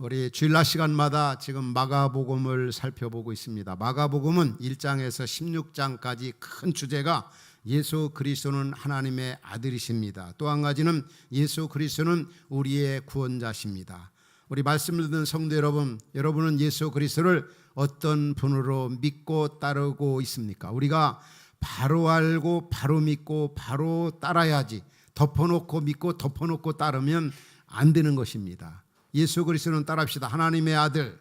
우리 주일날 시간마다 지금 마가복음을 살펴보고 있습니다. 마가복음은 1장에서 16장까지 큰 주제가 예수 그리스도는 하나님의 아들이십니다. 또 한 가지는 예수 그리스도는 우리의 구원자십니다. 우리 말씀을 듣는 성도 여러분, 여러분은 예수 그리스도를 어떤 분으로 믿고 따르고 있습니까? 우리가 바로 알고 바로 믿고 바로 따라야지 덮어놓고 믿고 덮어놓고 따르면 안 되는 것입니다. 예수 그리스도는 따라합시다. 하나님의 아들,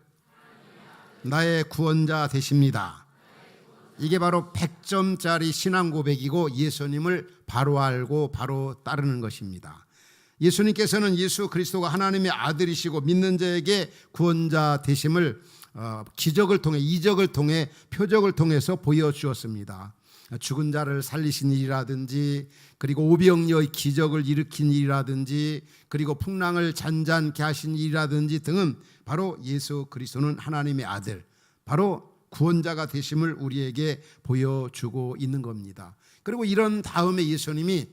나의 구원자 되십니다. 이게 바로 100점짜리 신앙 고백이고 예수님을 바로 알고 바로 따르는 것입니다. 예수님께서는 예수 그리스도가 하나님의 아들이시고 믿는 자에게 구원자 되심을 어, 기적을 통해 이적을 통해 표적을 통해서 보여주었습니다. 죽은 자를 살리신 일이라든지 그리고 오병이어의 기적을 일으킨 일이라든지 그리고 풍랑을 잔잔케 하신 일이라든지 등은 바로 예수 그리스도는 하나님의 아들 바로 구원자가 되심을 우리에게 보여주고 있는 겁니다. 그리고 이런 다음에 예수님이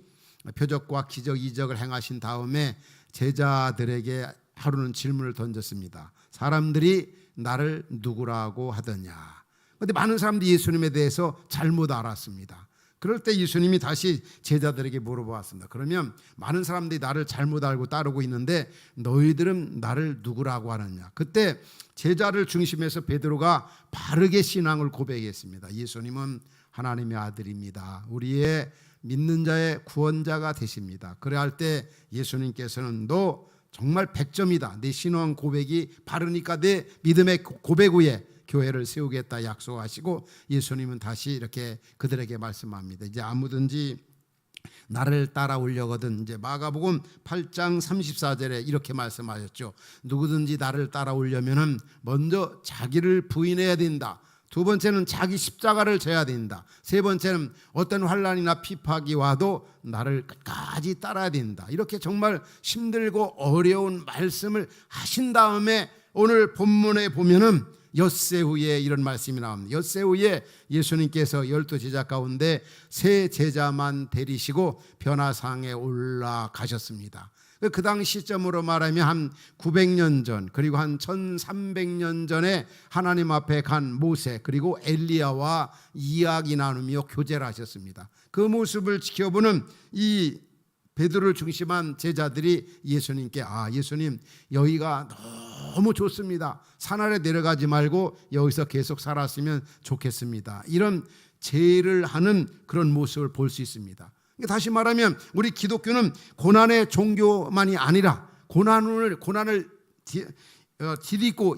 표적과 기적 이적을 행하신 다음에 제자들에게 하루는 질문을 던졌습니다. 사람들이 나를 누구라고 하더냐. 근데 많은 사람들이 예수님에 대해서 잘못 알았습니다. 그럴 때 예수님이 다시 제자들에게 물어보았습니다. 그러면 많은 사람들이 나를 잘못 알고 따르고 있는데 너희들은 나를 누구라고 하느냐. 그때 제자를 중심해서 베드로가 바르게 신앙을 고백했습니다. 예수님은 하나님의 아들입니다. 우리의 믿는 자의 구원자가 되십니다. 그래 할 때 예수님께서는 너 정말 100점이다. 내 신앙 고백이 바르니까 내 믿음의 고백 위에 교회를 세우겠다 약속하시고 예수님은 다시 이렇게 그들에게 말씀합니다. 이제 아무든지 나를 따라오려거든 이제 마가복음 8장 34절에 이렇게 말씀하셨죠. 누구든지 나를 따라오려면은 먼저 자기를 부인해야 된다. 두 번째는 자기 십자가를 져야 된다. 세 번째는 어떤 환란이나 피팍이 와도 나를 끝까지 따라야 된다. 이렇게 정말 힘들고 어려운 말씀을 하신 다음에 오늘 본문에 보면은 엿새 후에 이런 말씀이 나옵니다. 엿새 후에 예수님께서 열두 제자 가운데 세 제자만 데리시고 변화상에 올라가셨습니다. 그 당시 시점으로 말하면 한 900년 전 그리고 한 1300년 전에 하나님 앞에 간 모세 그리고 엘리야와 이야기 나누며 교제를 하셨습니다. 그 모습을 지켜보는 이 베드로를 중심한 제자들이 예수님께 아 예수님 여기가 너무 좋습니다. 산 아래 내려가지 말고 여기서 계속 살았으면 좋겠습니다. 이런 제의를 하는 그런 모습을 볼 수 있습니다. 다시 말하면 우리 기독교는 고난의 종교만이 아니라 고난을 고난을 어,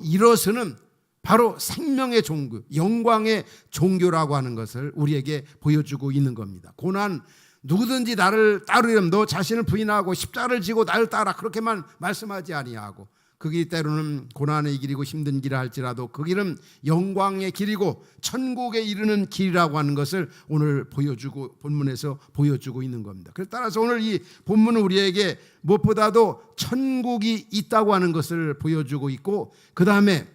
일어서는 바로 생명의 종교, 영광의 종교라고 하는 것을 우리에게 보여주고 있는 겁니다. 고난 누구든지 나를 따르려면 너 자신을 부인하고 십자를 지고 나를 따라 그렇게만 말씀하지 아니하고 그 길이 때로는 고난의 길이고 힘든 길을 할지라도 그 길은 영광의 길이고 천국에 이르는 길이라고 하는 것을 오늘 보여주고 본문에서 보여주고 있는 겁니다. 그래서 따라서 오늘 이 본문은 우리에게 무엇보다도 천국이 있다고 하는 것을 보여주고 있고 그 다음에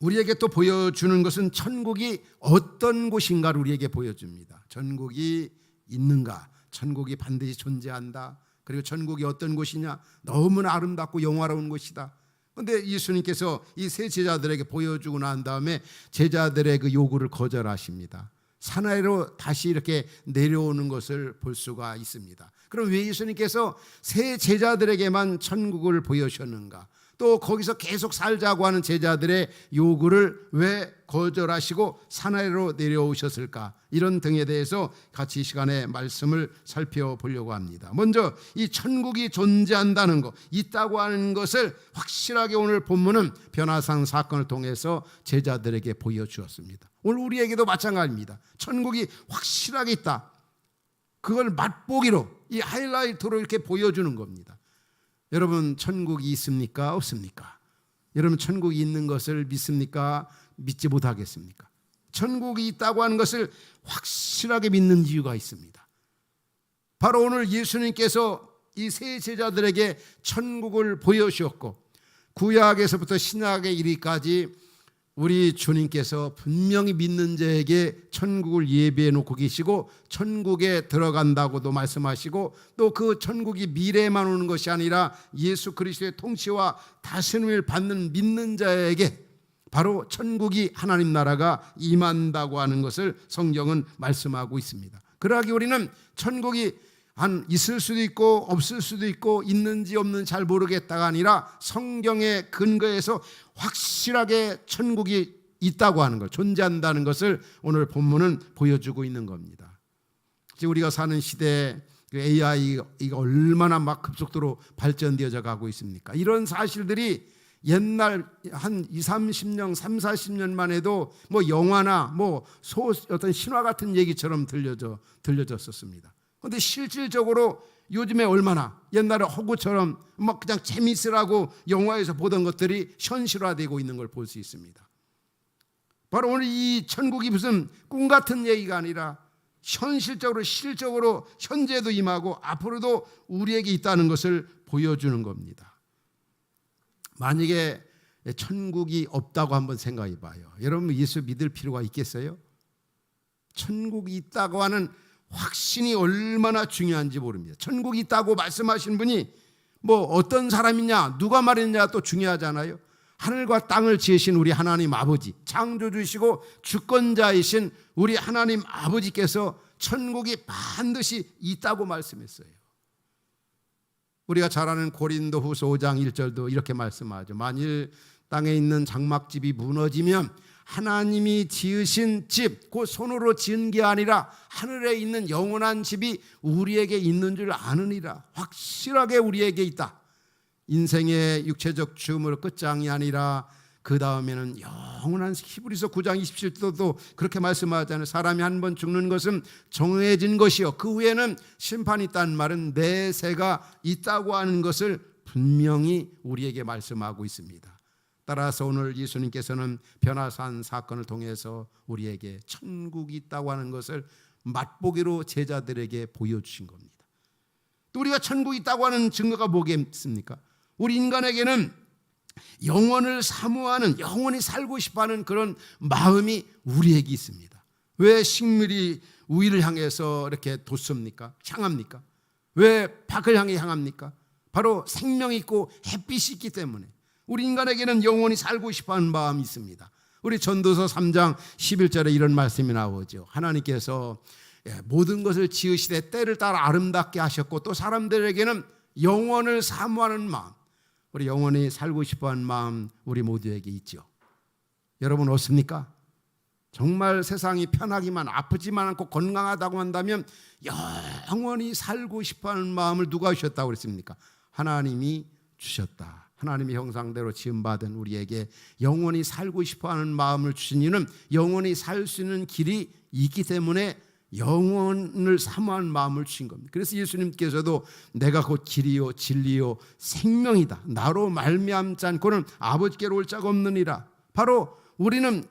우리에게 또 보여주는 것은 천국이 어떤 곳인가를 우리에게 보여줍니다. 천국이 있는가? 천국이 반드시 존재한다. 그리고 천국이 어떤 곳이냐? 너무나 아름답고 영화로운 곳이다. 그런데 예수님께서 이 세 제자들에게 보여주고 난 다음에 제자들의 그 요구를 거절하십니다. 사나이로 다시 이렇게 내려오는 것을 볼 수가 있습니다. 그럼 왜 예수님께서 세 제자들에게만 천국을 보여주셨는가? 또 거기서 계속 살자고 하는 제자들의 요구를 왜 거절하시고 사나이로 내려오셨을까? 이런 등에 대해서 같이 이 시간에 말씀을 살펴보려고 합니다. 먼저 이 천국이 존재한다는 것, 있다고 하는 것을 확실하게 오늘 본문은 변화상 사건을 통해서 제자들에게 보여주었습니다. 오늘 우리에게도 마찬가지입니다. 천국이 확실하게 있다. 그걸 맛보기로 이 하이라이트로 이렇게 보여주는 겁니다. 여러분 천국이 있습니까? 없습니까? 여러분 천국이 있는 것을 믿습니까? 믿지 못하겠습니까? 천국이 있다고 하는 것을 확실하게 믿는 이유가 있습니다. 바로 오늘 예수님께서 이 세 제자들에게 천국을 보여주었고 구약에서부터 신약에 이르기까지 우리 주님께서 분명히 믿는 자에게 천국을 예비해 놓고 계시고 천국에 들어간다고도 말씀하시고 또 그 천국이 미래에만 오는 것이 아니라 예수 그리스도의 통치와 다스림을 받는 믿는 자에게 바로 천국이 하나님 나라가 임한다고 하는 것을 성경은 말씀하고 있습니다. 그러하기 우리는 천국이 한 있을 수도 있고 없을 수도 있고 있는지 없는지 잘 모르겠다가 아니라 성경의 근거에서 확실하게 천국이 있다고 하는 것, 존재한다는 것을 오늘 본문은 보여주고 있는 겁니다. 지금 우리가 사는 시대에 그 AI 이가 얼마나 막 급속도로 발전되어져 가고 있습니까? 이런 사실들이 옛날 한 2, 30년, 3, 40년만 해도 뭐 영화나 뭐 소 어떤 신화 같은 얘기처럼 들려져 들려졌었습니다. 근데 실질적으로 요즘에 얼마나 옛날에 허구처럼 막 그냥 재밌으라고 영화에서 보던 것들이 현실화되고 있는 걸 볼 수 있습니다. 바로 오늘 이 천국이 무슨 꿈 같은 얘기가 아니라 현실적으로 실적으로 현재도 임하고 앞으로도 우리에게 있다는 것을 보여주는 겁니다. 만약에 천국이 없다고 한번 생각해 봐요. 여러분 예수 믿을 필요가 있겠어요? 천국이 있다고 하는 확신이 얼마나 중요한지 모릅니다. 천국이 있다고 말씀하신 분이 뭐 어떤 사람이냐, 누가 말했냐 또 중요하잖아요. 하늘과 땅을 지으신 우리 하나님 아버지, 창조주시고 주권자이신 우리 하나님 아버지께서 천국이 반드시 있다고 말씀했어요. 우리가 잘 아는 고린도 후서 5장 1절도 이렇게 말씀하죠. 만일 땅에 있는 장막집이 무너지면 하나님이 지으신 집, 그 손으로 지은 게 아니라 하늘에 있는 영원한 집이 우리에게 있는 줄 아느니라. 확실하게 우리에게 있다. 인생의 육체적 죽음으로 끝장이 아니라 그 다음에는 영원한 히브리서 9장 27절도 그렇게 말씀하잖아요. 사람이 한 번 죽는 것은 정해진 것이요. 그 후에는 심판이 있다는 말은 내세가 있다고 하는 것을 분명히 우리에게 말씀하고 있습니다. 따라서 오늘 예수님께서는 변화산 사건을 통해서 우리에게 천국이 있다고 하는 것을 맛보기로 제자들에게 보여주신 겁니다. 또 우리가 천국이 있다고 하는 증거가 뭐겠습니까? 우리 인간에게는 영원을 사모하는 영원히 살고 싶어하는 그런 마음이 우리에게 있습니다. 왜 식물이 우위를 향해서 이렇게 돋습니까? 향합니까? 왜 밖을 향해 향합니까? 바로 생명이 있고 햇빛이 있기 때문에 우리 인간에게는 영원히 살고 싶어 하는 마음이 있습니다. 우리 전도서 3장 11절에 이런 말씀이 나오죠. 하나님께서 예, 모든 것을 지으시되 때를 따라 아름답게 하셨고 또 사람들에게는 영원을 사모하는 마음, 우리 영원히 살고 싶어 하는 마음 우리 모두에게 있죠. 여러분 어습니까? 정말 세상이 편하기만 아프지만 않고 건강하다고 한다면 영원히 살고 싶어 하는 마음을 누가 주셨다고 그랬습니까? 하나님이 주셨다. 하나님의 형상대로 지음받은 우리에게 영원히 살고 싶어하는 마음을 주신 이는 영원히 살 수 있는 길이 있기 때문에 영원을 사모하는 마음을 주신 겁니다. 그래서 예수님께서도 내가 곧 길이요 진리요 생명이다. 나로 말미암지 않고는 아버지께로 올 자가 없느니라. 바로 우리는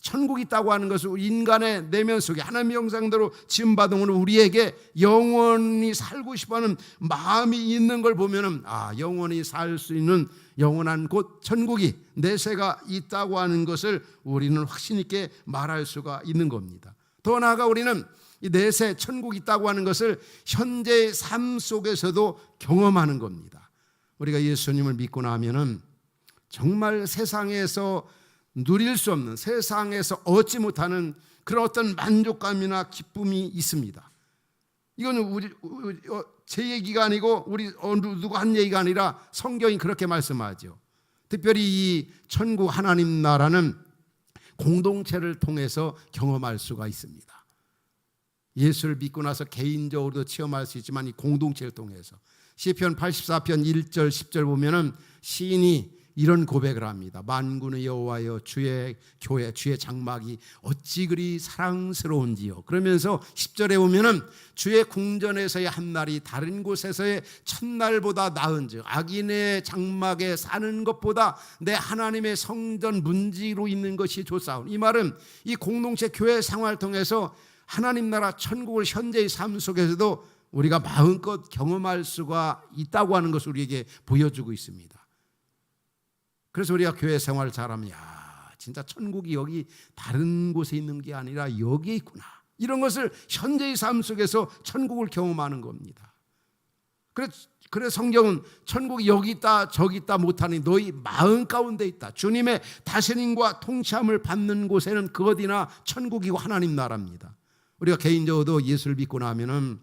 천국이 있다고 하는 것은 인간의 내면 속에 하나님의 형상대로 지음받은 우리에게 영원히 살고 싶어하는 마음이 있는 걸 보면은 아 영원히 살 수 있는 영원한 곳 천국이 내세가 있다고 하는 것을 우리는 확신 있게 말할 수가 있는 겁니다. 더 나아가 우리는 이 내세 천국이 있다고 하는 것을 현재의 삶 속에서도 경험하는 겁니다. 우리가 예수님을 믿고 나면은 정말 세상에서 누릴 수 없는 세상에서 얻지 못하는 그런 어떤 만족감이나 기쁨이 있습니다. 이거는 우리 어, 제 얘기가 아니고 우리 누가 한 얘기가 아니라 성경이 그렇게 말씀하죠. 특별히 이 천국 하나님 나라는 공동체를 통해서 경험할 수가 있습니다. 예수를 믿고 나서 개인적으로도 체험할 수 있지만 이 공동체를 통해서 시편 84편 1절 10절 보면은 시인이 이런 고백을 합니다. 만군의 여호와여 주의 교회 주의 장막이 어찌 그리 사랑스러운지요. 그러면서 10절에 보면은 주의 궁전에서의 한 날이 다른 곳에서의 첫날보다 나은즉 악인의 장막에 사는 것보다 내 하나님의 성전 문지로 있는 것이 좋사온. 이 말은 이 공동체 교회 생활을 통해서 하나님 나라 천국을 현재의 삶 속에서도 우리가 마음껏 경험할 수가 있다고 하는 것을 우리에게 보여주고 있습니다. 그래서 우리가 교회 생활을 잘하면 야 진짜 천국이 여기 다른 곳에 있는 게 아니라 여기에 있구나. 이런 것을 현재의 삶 속에서 천국을 경험하는 겁니다. 그래, 그래 성경은 천국이 여기 있다 저기 있다 못하니 너희 마음 가운데 있다. 주님의 다스림과 통치함을 받는 곳에는 그 어디나 천국이고 하나님 나라입니다. 우리가 개인적으로도 예수를 믿고 나면은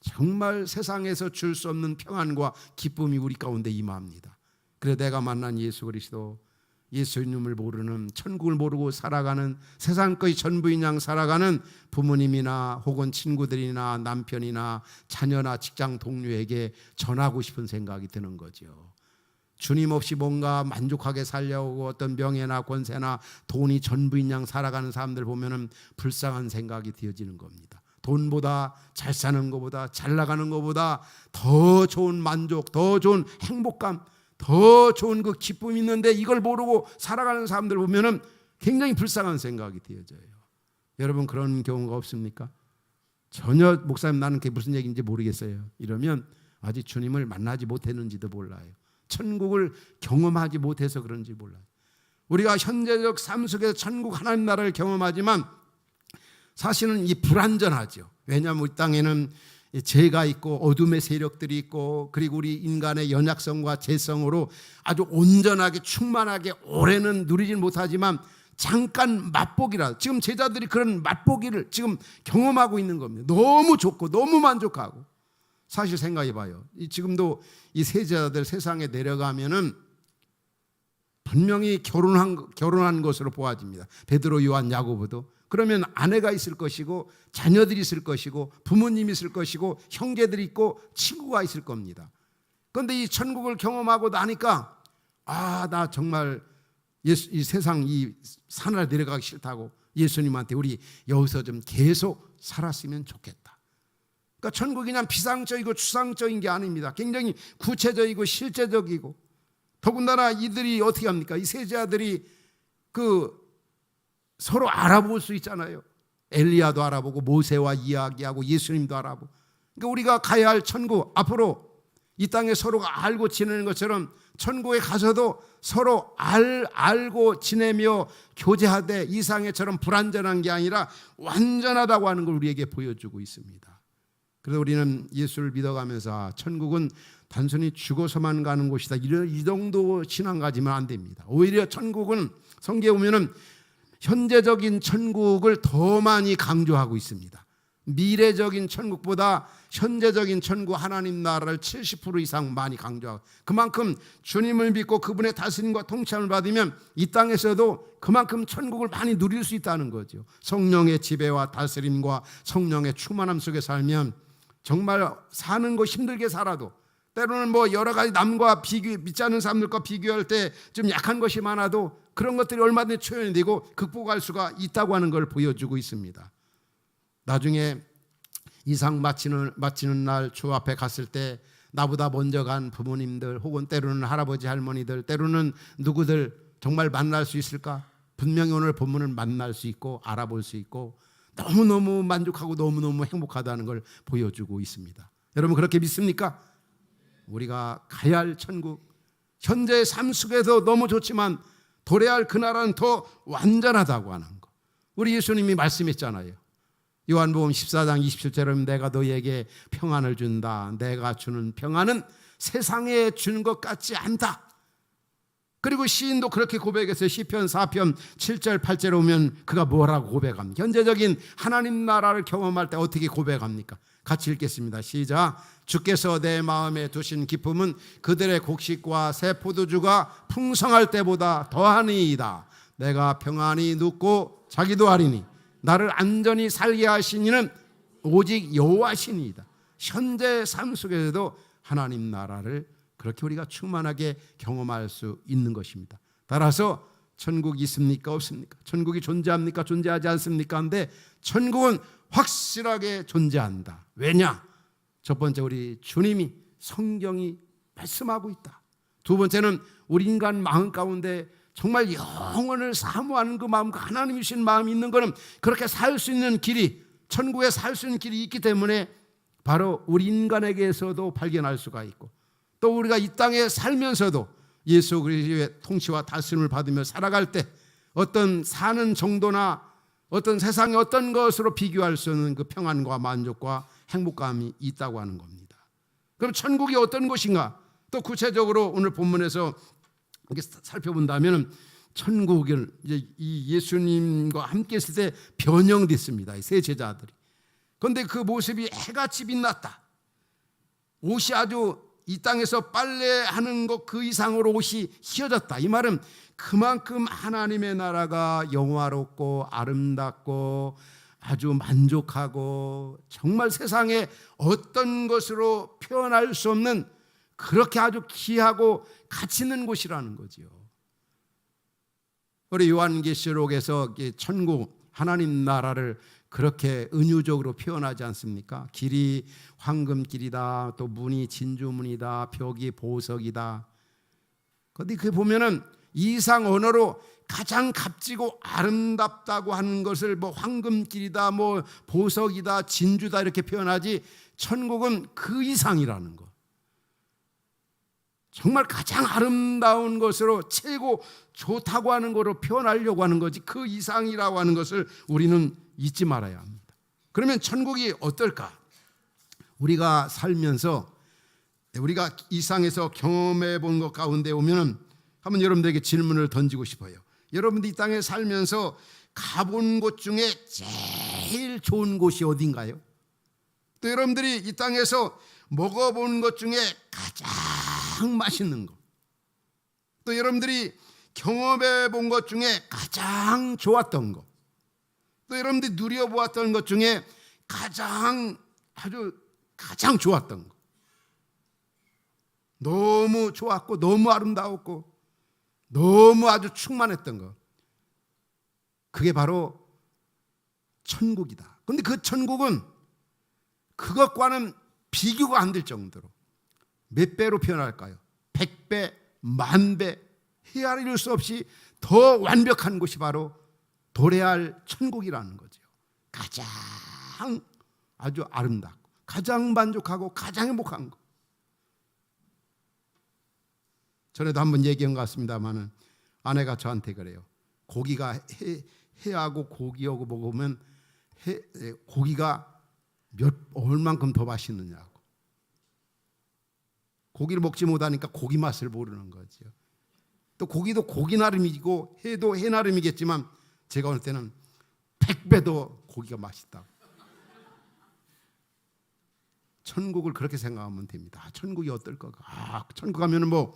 정말 세상에서 줄 수 없는 평안과 기쁨이 우리 가운데 임합니다. 그래 내가 만난 예수 그리스도 예수님을 모르는 천국을 모르고 살아가는 세상 거의 전부인 양 살아가는 부모님이나 혹은 친구들이나 남편이나 자녀나 직장 동료에게 전하고 싶은 생각이 드는 거죠. 주님 없이 뭔가 만족하게 살려고 어떤 명예나 권세나 돈이 전부인 양 살아가는 사람들 보면은 불쌍한 생각이 되어지는 겁니다. 돈보다 잘 사는 것보다 잘 나가는 것보다 더 좋은 만족, 더 좋은 행복감, 더 좋은 그 기쁨이 있는데 이걸 모르고 살아가는 사람들 보면은 굉장히 불쌍한 생각이 되어져요. 여러분 그런 경우가 없습니까? 전혀 목사님 나는 그게 무슨 얘기인지 모르겠어요. 이러면 아직 주님을 만나지 못했는지도 몰라요. 천국을 경험하지 못해서 그런지 몰라요. 우리가 현재적 삶 속에서 천국 하나님 나라를 경험하지만 사실은 이 불안전하죠. 왜냐하면 우리 땅에는 죄가 있고 어둠의 세력들이 있고 그리고 우리 인간의 연약성과 죄성으로 아주 온전하게 충만하게 오래는 누리진 못하지만 잠깐 맛보기라 지금 제자들이 그런 맛보기를 지금 경험하고 있는 겁니다. 너무 좋고 너무 만족하고 사실 생각해 봐요. 지금도 이 세자들 세상에 내려가면은 분명히 결혼한 결혼한 것으로 보아집니다. 베드로, 요한, 야고보도 그러면 아내가 있을 것이고 자녀들이 있을 것이고 부모님이 있을 것이고 형제들이 있고 친구가 있을 겁니다. 그런데 이 천국을 경험하고 나니까 아 나 정말 예수, 이 세상 이 산을 내려가기 싫다고 예수님한테 우리 여기서 좀 계속 살았으면 좋겠다. 그러니까 천국이 그냥 비상적이고 추상적인 게 아닙니다. 굉장히 구체적이고 실제적이고 더군다나 이들이 어떻게 합니까? 이 세자들이 그 서로 알아볼 수 있잖아요. 엘리야도 알아보고 모세와 이야기하고 예수님도 알아보고. 그러니까 우리가 가야 할 천국 앞으로 이 땅에 서로가 알고 지내는 것처럼 천국에 가서도 서로 알 알고 지내며 교제하되 이상에처럼 불완전한 게 아니라 완전하다고 하는 걸 우리에게 보여주고 있습니다. 그래서 우리는 예수를 믿어가면서 아, 천국은 단순히 죽어서만 가는 곳이다. 이런 이 정도 신앙 가지면 안 됩니다. 오히려 천국은 성경에 보면은 현재적인 천국을 더 많이 강조하고 있습니다. 미래적인 천국보다 현재적인 천국 하나님 나라를 70% 이상 많이 강조하고 그만큼 주님을 믿고 그분의 다스림과 통치함을 받으면 이 땅에서도 그만큼 천국을 많이 누릴 수 있다는 거죠. 성령의 지배와 다스림과 성령의 충만함 속에 살면 정말 사는 거 힘들게 살아도 때로는 뭐 여러 가지 남과 비교 믿지 않는 사람들과 비교할 때 좀 약한 것이 많아도 그런 것들이 얼마든지 초연이 되고 극복할 수가 있다고 하는 걸 보여주고 있습니다. 나중에 이상 마치는 마치는 날 주 앞에 갔을 때 나보다 먼저 간 부모님들 혹은 때로는 할아버지 할머니들 때로는 누구들 정말 만날 수 있을까? 분명히 오늘 본문을 만날 수 있고 알아볼 수 있고 너무너무 만족하고 너무너무 행복하다는 걸 보여주고 있습니다. 여러분 그렇게 믿습니까? 우리가 가야 할 천국 현재의 삶 속에서 너무 좋지만 도래할 그 나라는 더 완전하다고 하는 거. 우리 예수님이 말씀했잖아요. 요한복음 14장 27절에 내가 너희에게 평안을 준다. 내가 주는 평안은 세상에 주는 것 같지 않다. 그리고 시인도 그렇게 고백했어요. 시편 4편 7절 8절에 오면 그가 뭐라고 고백합니까? 현재적인 하나님 나라를 경험할 때 어떻게 고백합니까? 같이 읽겠습니다. 시작. 주께서 내 마음에 두신 기쁨은 그들의 곡식과 새 포도주가 풍성할 때보다 더하니이다. 내가 평안히 눕고 자기도 하리니 나를 안전히 살게 하신 이는 오직 여호와시니이다. 현재 삶 속에서도 하나님 나라를 그렇게 우리가 충만하게 경험할 수 있는 것입니다. 따라서 천국이 있습니까 없습니까? 천국이 존재합니까 존재하지 않습니까? 근데 천국은 확실하게 존재한다. 왜냐? 첫 번째 우리 주님이 성경이 말씀하고 있다. 두 번째는 우리 인간 마음 가운데 정말 영혼을 사모하는 그 마음과 하나님 주신 마음이 있는 것은 그렇게 살 수 있는 길이 천국에 살 수 있는 길이 있기 때문에 바로 우리 인간에게서도 발견할 수가 있고 또 우리가 이 땅에 살면서도 예수 그리스도의 통치와 다스림을 받으며 살아갈 때 어떤 사는 정도나 어떤 세상의 어떤 것으로 비교할 수 없는 그 평안과 만족과 행복감이 있다고 하는 겁니다. 그럼 천국이 어떤 곳인가? 또 구체적으로 오늘 본문에서 이렇게 살펴본다면 천국을 이제 이 예수님과 함께 있을 때 변형됐습니다. 이세 제자들이. 그런데 그 모습이 해같이 빛났다. 옷이 아주 이 땅에서 빨래하는 것 그 이상으로 옷이 휘어졌다. 이 말은 그만큼 하나님의 나라가 영화롭고 아름답고 아주 만족하고 정말 세상에 어떤 것으로 표현할 수 없는 그렇게 아주 귀하고 가치 있는 곳이라는 거지요. 우리 요한계시록에서 이 천국 하나님 나라를 그렇게 은유적으로 표현하지 않습니까? 길이 황금길이다, 또 문이 진주문이다, 벽이 보석이다. 근데 그 보면은 이상 언어로 가장 값지고 아름답다고 하는 것을 뭐 황금길이다, 뭐 보석이다, 진주다 이렇게 표현하지 천국은 그 이상이라는 거. 정말 가장 아름다운 것으로 최고 좋다고 하는 것으로 표현하려고 하는 거지 그 이상이라고 하는 것을 우리는 잊지 말아야 합니다. 그러면 천국이 어떨까? 우리가 살면서 우리가 이상에서 경험해 본 것 가운데 오면은 한번 여러분들에게 질문을 던지고 싶어요. 여러분들 이 땅에 살면서 가본 곳 중에 제일 좋은 곳이 어딘가요? 또 여러분들이 이 땅에서 먹어본 것 중에 가장 맛있는 것. 또 여러분들이 경험해 본 것 중에 가장 좋았던 것. 또 여러분들이 누려보았던 것 중에 가장 아주 가장 좋았던 것. 너무 좋았고 너무 아름다웠고 너무 아주 충만했던 것. 그게 바로 천국이다. 근데 그 천국은 그것과는 비교가 안 될 정도로 몇 배로 표현할까요? 백 배, 만 배, 헤아릴 수 없이 더 완벽한 곳이 바로 도래할 천국이라는 거죠. 가장 아주 아름답고 가장 만족하고 가장 행복한 것. 전에도 한번 얘기한 것 같습니다만은 아내가 저한테 그래요. 고기가 해, 해하고 고기하고 먹으면 해, 고기가 몇 얼만큼 더 맛있느냐고. 고기를 먹지 못하니까 고기 맛을 모르는 거죠. 또 고기도 고기 나름이고 해도 해 나름이겠지만 제가 볼 때는 100배 더 고기가 맛있다. 천국을 그렇게 생각하면 됩니다. 아, 천국이 어떨 거가? 아, 천국 가면은 뭐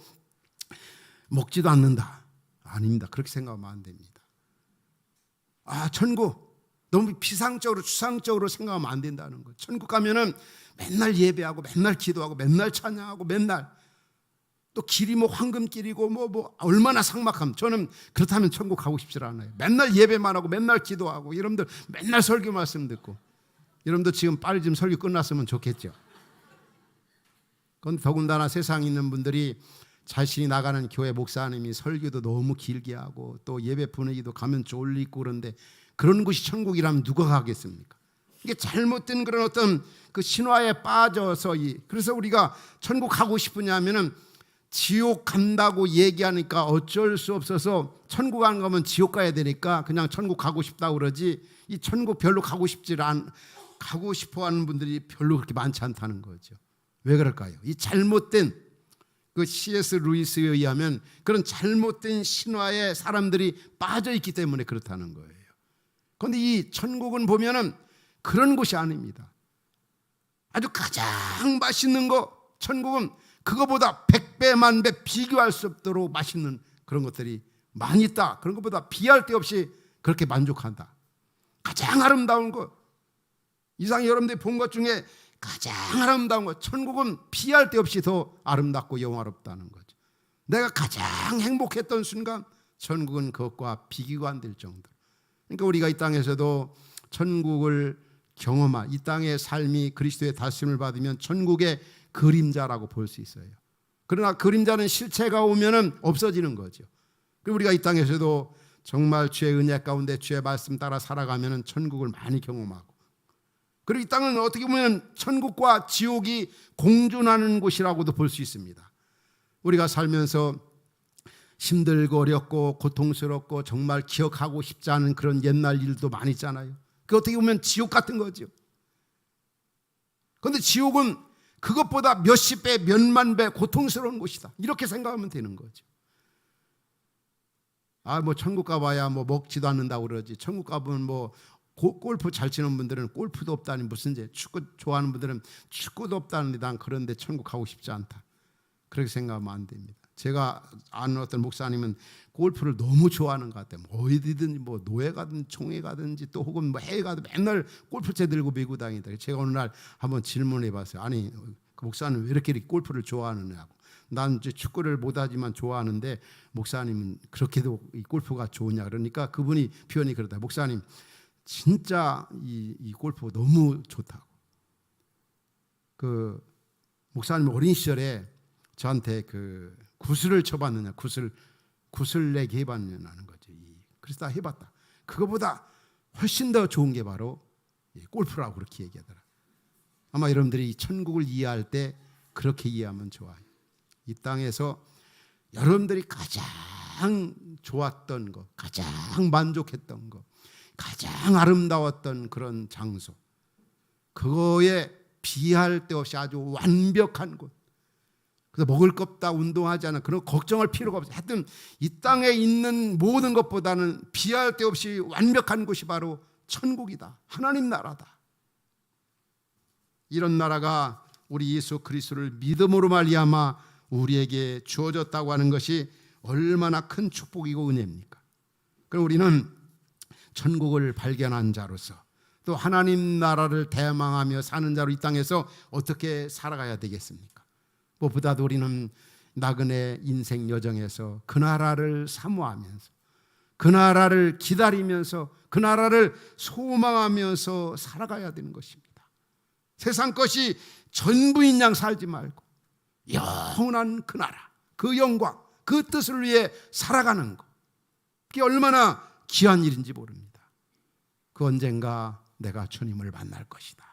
먹지도 않는다. 아닙니다. 그렇게 생각하면 안 됩니다. 아, 천국 너무 비상적으로 추상적으로 생각하면 안 된다는 거. 천국 가면은 맨날 예배하고 맨날 기도하고 맨날 찬양하고 맨날 또 길이 뭐 황금길이고 뭐, 뭐 얼마나 삭막함. 저는 그렇다면 천국 가고 싶지 않아요. 맨날 예배만 하고 맨날 기도하고 여러분들 맨날 설교 말씀 듣고 여러분들 지금 빨리 좀 설교 끝났으면 좋겠죠. 그건 더군다나 세상에 있는 분들이 자신이 나가는 교회 목사님이 설교도 너무 길게 하고 또 예배 분위기도 가면 쫄리고 그런데 그런 곳이 천국이라면 누가 가겠습니까? 이게 잘못된 그런 어떤 그 신화에 빠져서 이 그래서 우리가 천국 가고 싶으냐면은 지옥 간다고 얘기하니까 어쩔 수 없어서 천국 안 가면 지옥 가야 되니까 그냥 천국 가고 싶다 그러지 이 천국 별로 가고 싶지 않 가고 싶어 하는 분들이 별로 그렇게 많지 않다는 거죠. 왜 그럴까요? 이 잘못된 그 C.S. 루이스에 의하면 그런 잘못된 신화에 사람들이 빠져 있기 때문에 그렇다는 거예요. 그런데 이 천국은 보면은 그런 곳이 아닙니다. 아주 가장 맛있는 거 천국은 그거보다 백배 만배 비교할 수 없도록 맛있는 그런 것들이 많이 있다. 그런 것보다 비할 데 없이 그렇게 만족한다. 가장 아름다운 것 이상 여러분들이 본 것 중에 가장 아름다운 것 천국은 비할 데 없이 더 아름답고 영화롭다는 거죠. 내가 가장 행복했던 순간 천국은 그것과 비교가 안 될 정도. 그러니까 우리가 이 땅에서도 천국을 경험한 이 땅의 삶이 그리스도의 다스림을 받으면 천국의 그림자라고 볼 수 있어요. 그러나 그림자는 실체가 오면은 없어지는 거죠. 그 우리가 이 땅에서도 정말 주의 은혜 가운데 주의 말씀 따라 살아가면은 천국을 많이 경험하고 그리고 이 땅은 어떻게 보면 천국과 지옥이 공존하는 곳이라고도 볼 수 있습니다. 우리가 살면서 힘들고 어렵고 고통스럽고 정말 기억하고 싶지 않은 그런 옛날 일도 많이 있잖아요. 그 어떻게 보면 지옥 같은 거죠. 그런데 지옥은 그것보다 몇십 배, 몇만 배 고통스러운 곳이다. 이렇게 생각하면 되는 거죠. 아, 뭐 천국 가봐야 뭐 먹지도 않는다고 그러지. 천국 가보면 뭐 고- 골프 잘 치는 분들은 골프도 없다니 무슨 제 축구 좋아하는 분들은 축구도 없다는데 난 그런데 천국 가고 싶지 않다. 그렇게 생각하면 안 됩니다. 제가 아는 어떤 목사님은 골프를 너무 좋아하는 것 같아요. 뭐 어디든 뭐 노예 가든 총회 가든지 또 혹은 뭐 해외 가든 맨날 골프채 들고 메고 다니다. 제가 어느 날 한번 질문해 봤어요. 아니 그 목사님 왜 이렇게 골프를 좋아하느냐고. 난 이제 축구를 못하지만 좋아하는데 목사님은 그렇게도 이 골프가 좋으냐 그러니까 그분이 표현이 그러다. 목사님 진짜 이, 이 골프 너무 좋다고. 그 목사님 어린 시절에 저한테 그 구슬을 쳐봤느냐 구슬 구슬 내기 해봤느냐는 거죠. 이, 그래서 다 해봤다. 그거보다 훨씬 더 좋은 게 바로 이 골프라고 그렇게 얘기하더라. 아마 여러분들이 이 천국을 이해할 때 그렇게 이해하면 좋아요. 이 땅에서 여러분들이 가장 좋았던 것, 가장 만족했던 것, 가장 아름다웠던 그런 장소, 그거에 비할 데 없이 아주 완벽한 곳. 그래서 먹을 것 없다, 운동하지 않아. 그런 걱정할 필요가 없어. 하여튼 이 땅에 있는 모든 것보다는 비할 데 없이 완벽한 곳이 바로 천국이다. 하나님 나라다. 이런 나라가 우리 예수 그리스도를 믿음으로 말미암아 우리에게 주어졌다고 하는 것이 얼마나 큰 축복이고 은혜입니까? 그럼 우리는 천국을 발견한 자로서 또 하나님 나라를 대망하며 사는 자로 이 땅에서 어떻게 살아가야 되겠습니까? 무엇보다도 우리는 나그네 인생 여정에서 그 나라를 사모하면서 그 나라를 기다리면서 그 나라를 소망하면서 살아가야 되는 것입니다. 세상 것이 전부인 양 살지 말고 영원한 그 나라, 그 영광, 그 뜻을 위해 살아가는 것. 그게 얼마나 귀한 일인지 모릅니다. 그 언젠가 내가 주님을 만날 것이다.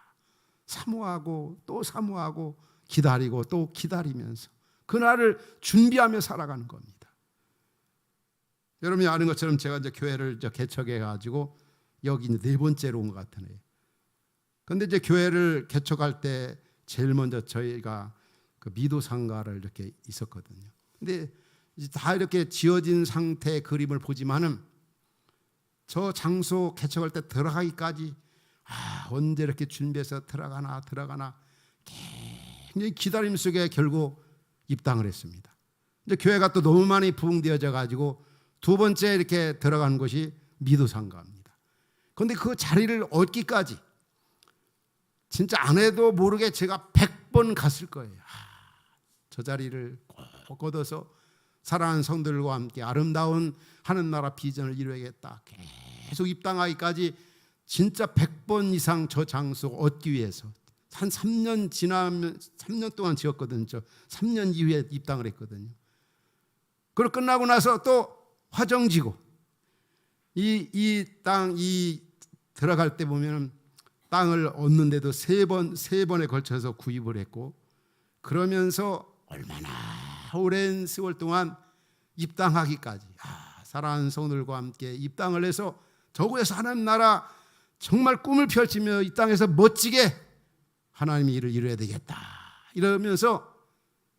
사모하고 또 사모하고 기다리고 또 기다리면서 그날을 준비하며 살아가는 겁니다. 여러분이 아는 것처럼 제가 이제 교회를 개척해 가지고 여기 네 번째로 온 것 같으네요. 근데 이제 교회를 개척할 때 제일 먼저 저희가 그 미도 상가를 이렇게 있었거든요. 근데 이제 다 이렇게 지어진 상태의 그림을 보지만은 저 장소 개척할 때 들어가기까지 아, 언제 이렇게 준비해서 들어가나 들어가나 굉장히 기다림 속에 결국 입당을 했습니다. 이제 교회가 또 너무 많이 부흥되어져 가지고 두 번째 이렇게 들어간 곳이 미도상가입니다. 그런데 그 자리를 얻기까지 진짜 안 해도 모르게 제가 100번 갔을 거예요. 아, 저 자리를 꼭 얻어서 사랑하는 성들과 함께 아름다운 하는 나라 비전을 이루어야겠다. 계속 입당하기까지 진짜 100번 이상 저 장소 얻기 위해서 한 3년 지나면 3년 동안 지었거든요. 저 3년 이후에 입당을 했거든요. 그걸 끝나고 나서 또 화정지고 이 이 땅이 들어갈 때 보면은 땅을 얻는데도 세 번 세 번에 걸쳐서 구입을 했고 그러면서 얼마나 오랜 세월 동안 입당하기까지 아, 사랑하는 성들과 함께 입당을 해서 저곳에서 하나님 나라 정말 꿈을 펼치며 이 땅에서 멋지게 하나님의 일을 이루어야 되겠다 이러면서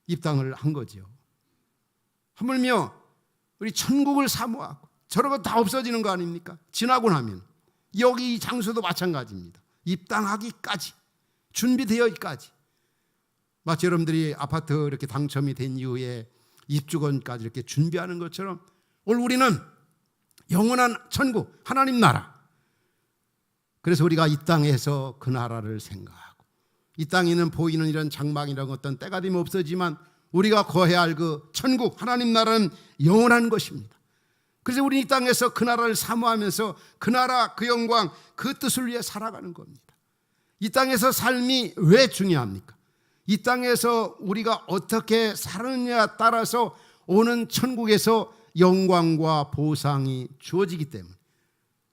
입당을 한 거죠. 하물며 우리 천국을 사모하고 저런 거 다 없어지는 거 아닙니까? 지나고 나면 여기 이 장소도 마찬가지입니다. 입당하기까지 준비되어기까지 마치 여러분들이 아파트 이렇게 당첨이 된 이후에 입주권까지 이렇게 준비하는 것처럼 오늘 우리는 영원한 천국 하나님 나라 그래서 우리가 이 땅에서 그 나라를 생각하고 이 땅에는 보이는 이런 장막이라는 어떤 때가 되면 없어지만 우리가 거해야 할 그 천국 하나님 나라는 영원한 것입니다. 그래서 우리 이 땅에서 그 나라를 사모하면서 그 나라 그 영광 그 뜻을 위해 살아가는 겁니다. 이 땅에서 삶이 왜 중요합니까? 이 땅에서 우리가 어떻게 사느냐에 따라서 오는 천국에서 영광과 보상이 주어지기 때문에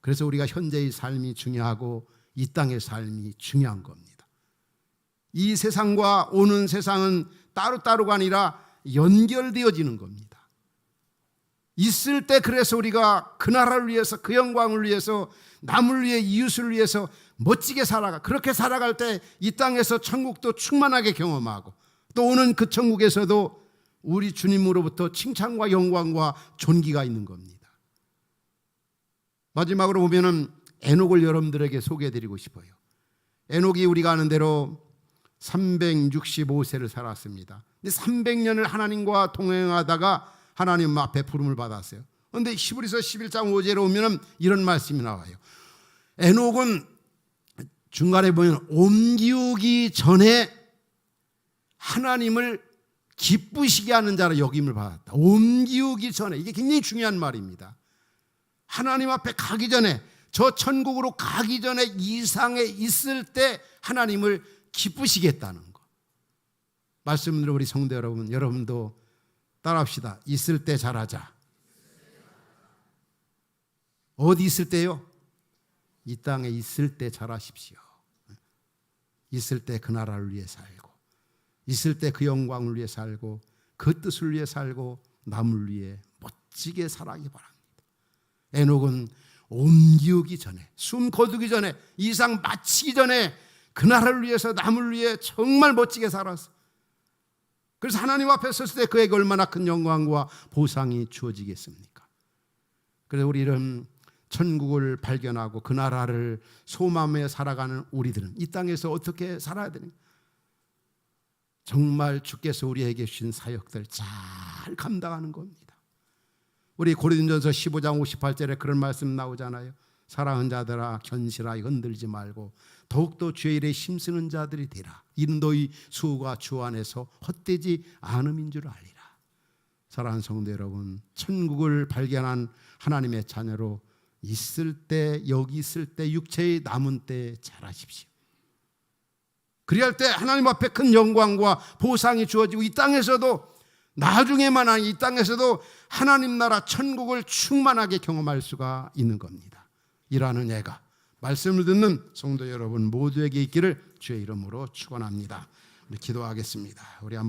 그래서 우리가 현재의 삶이 중요하고 이 땅의 삶이 중요한 겁니다. 이 세상과 오는 세상은 따로따로가 아니라 연결되어지는 겁니다. 있을 때 그래서 우리가 그 나라를 위해서 그 영광을 위해서 남을 위해 이웃을 위해서 멋지게 살아가 그렇게 살아갈 때 이 땅에서 천국도 충만하게 경험하고 또 오는 그 천국에서도 우리 주님으로부터 칭찬과 영광과 존귀가 있는 겁니다. 마지막으로 보면은 에녹을 여러분들에게 소개해 드리고 싶어요. 에녹이 우리가 아는 대로 365세를 살았습니다. 근데 300년을 하나님과 동행하다가 하나님 앞에 부름을 받았어요. 그런데 히브리서 11장 5절에 오면은 이런 말씀이 나와요. 에녹은 중간에 보면 옮기우기 전에 하나님을 기쁘시게 하는 자로 여김을 받았다. 옮기우기 전에 이게 굉장히 중요한 말입니다. 하나님 앞에 가기 전에 저 천국으로 가기 전에 이상에 있을 때 하나님을 기쁘시겠다는 거. 말씀으로 우리 성도 여러분, 여러분도 따라합시다. 있을 때 잘하자. 어디 있을 때요? 이 땅에 있을 때 잘하십시오. 있을 때 그 나라를 위해 살고, 있을 때 그 영광을 위해 살고, 그 뜻을 위해 살고, 남을 위해 멋지게 살아기 바랍니다. 에녹은 옮기우기 전에, 숨 거두기 전에, 이상 마치기 전에 그 나라를 위해서 남을 위해 정말 멋지게 살았어. 그래서 하나님 앞에 섰을 때 그에게 얼마나 큰 영광과 보상이 주어지겠습니까? 그래서 우리는 천국을 발견하고 그 나라를 소망에 살아가는 우리들은 이 땅에서 어떻게 살아야 되는가? 정말 주께서 우리에게 주신 사역들 잘 감당하는 겁니다. 우리 고린도전서 15장 58절에 그런 말씀 나오잖아요. 사랑하는 자들아 견실하게 흔들지 말고 더욱더 주의 일에 힘쓰는 자들이 되라. 이는 너희 수가 주 안에서 헛되지 않음인 줄 알리라. 사랑하는 성도 여러분, 천국을 발견한 하나님의 자녀로 있을 때 여기 있을 때 육체의 남은 때 잘하십시오. 그리할 때 하나님 앞에 큰 영광과 보상이 주어지고 이 땅에서도 나중에만 아니 이 땅에서도 하나님 나라 천국을 충만하게 경험할 수가 있는 겁니다. 이라는 예가 말씀을 듣는 성도 여러분 모두에게 있기를 주의 이름으로 축원합니다. 우리 기도하겠습니다. 우리 한번